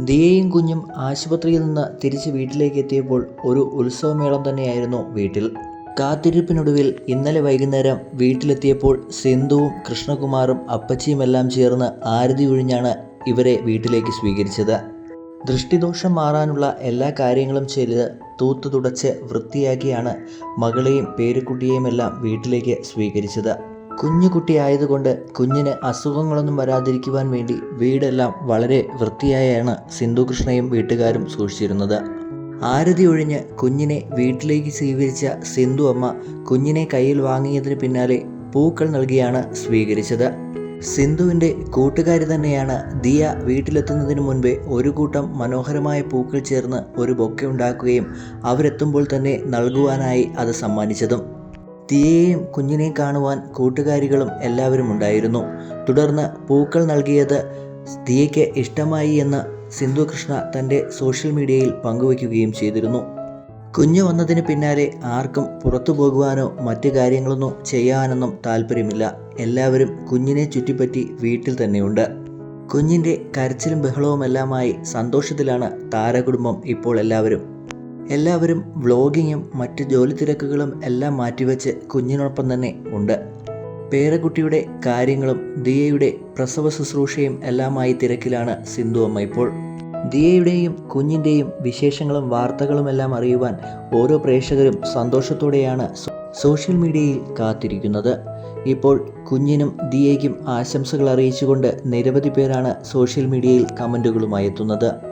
ദിയയും കുഞ്ഞും ആശുപത്രിയിൽ നിന്ന് തിരിച്ച് വീട്ടിലേക്ക് എത്തിയപ്പോൾ ഒരു ഉത്സവമേളം തന്നെയായിരുന്നു വീട്ടിൽ. കാത്തിരിപ്പിനൊടുവിൽ ഇന്നലെ വൈകുന്നേരം വീട്ടിലെത്തിയപ്പോൾ സിന്ധുവും കൃഷ്ണകുമാറും അപ്പച്ചിയുമെല്ലാം ചേർന്ന് ആരതി ഒഴിഞ്ഞാണ് ഇവരെ വീട്ടിലേക്ക് സ്വീകരിച്ചത്. ദൃഷ്ടിദോഷം മാറാനുള്ള എല്ലാ കാര്യങ്ങളും ചെയ്ത് തൂത്തു തുടച്ച് വൃത്തിയാക്കിയാണ് മകളെയും പേരുക്കുട്ടിയെയുമെല്ലാം വീട്ടിലേക്ക് സ്വീകരിച്ചത്. കുഞ്ഞു കുട്ടിയായതുകൊണ്ട് കുഞ്ഞിന് അസുഖങ്ങളൊന്നും വരാതിരിക്കുവാൻ വേണ്ടി വീടെല്ലാം വളരെ വൃത്തിയായാണ് സിന്ധു കൃഷ്ണയും വീട്ടുകാരും സൂക്ഷിച്ചിരുന്നത്. ആരതി ഒഴിഞ്ഞ് കുഞ്ഞിനെ വീട്ടിലേക്ക് സ്വീകരിച്ച സിന്ധു അമ്മ കുഞ്ഞിനെ കയ്യിൽ വാങ്ങിയതിന് പിന്നാലെ പൂക്കൾ നൽകിയാണ് സ്വീകരിച്ചത്. സിന്ധുവിന്റെ കൂട്ടുകാരി തന്നെയാണ് ദിയ വീട്ടിലെത്തുന്നതിന് മുൻപേ ഒരു കൂട്ടം മനോഹരമായ പൂക്കൾ ചേർന്ന് ഒരു ബൊക്കെ ഉണ്ടാക്കുകയും അവരെത്തുമ്പോൾ തന്നെ നൽകുവാനായി അത് സമ്മാനിച്ചതും. ദിയയെയും കുഞ്ഞിനെയും കാണുവാൻ കൂട്ടുകാരികളും എല്ലാവരും ഉണ്ടായിരുന്നു. തുടർന്ന് പൂക്കൾ നൽകിയത് തീയയ്ക്ക് ഇഷ്ടമായി എന്ന് സിന്ധു കൃഷ്ണ തന്റെ സോഷ്യൽ മീഡിയയിൽ പങ്കുവയ്ക്കുകയും ചെയ്തിരുന്നു. കുഞ്ഞു വന്നതിന് പിന്നാലെ ആർക്കും പുറത്തു പോകുവാനോ മറ്റു കാര്യങ്ങളൊന്നും ചെയ്യാനൊന്നും താല്പര്യമില്ല. എല്ലാവരും കുഞ്ഞിനെ ചുറ്റിപ്പറ്റി വീട്ടിൽ തന്നെയുണ്ട്. കുഞ്ഞിന്റെ കരച്ചിലും ബഹളവുമെല്ലാമായി സന്തോഷത്തിലാണ് താരകുടുംബം ഇപ്പോൾ എല്ലാവരും എല്ലാവരും വ്ളോഗിങ്ങും മറ്റ് ജോലി തിരക്കുകളും എല്ലാം മാറ്റിവെച്ച് കുഞ്ഞിനൊപ്പം തന്നെ ഉണ്ട്. പേരക്കുട്ടിയുടെ കാര്യങ്ങളും ദിയയുടെ പ്രസവ ശുശ്രൂഷയും എല്ലാമായി തിരക്കിലാണ് സിന്ധു അമ്മ ഇപ്പോൾ. ദിയയുടെയും കുഞ്ഞിന്റെയും വിശേഷങ്ങളും വാർത്തകളും എല്ലാം അറിയുവാൻ ഓരോ പ്രേക്ഷകരും സന്തോഷത്തോടെയാണ് സോഷ്യൽ മീഡിയയിൽ കാത്തിരിക്കുന്നത്. ഇപ്പോൾ കുഞ്ഞിനും ദിയയ്ക്കും ആശംസകൾ അറിയിച്ചുകൊണ്ട് നിരവധി പേരാണ് സോഷ്യൽ മീഡിയയിൽ കമന്റുകളുമായി എത്തുന്നത്.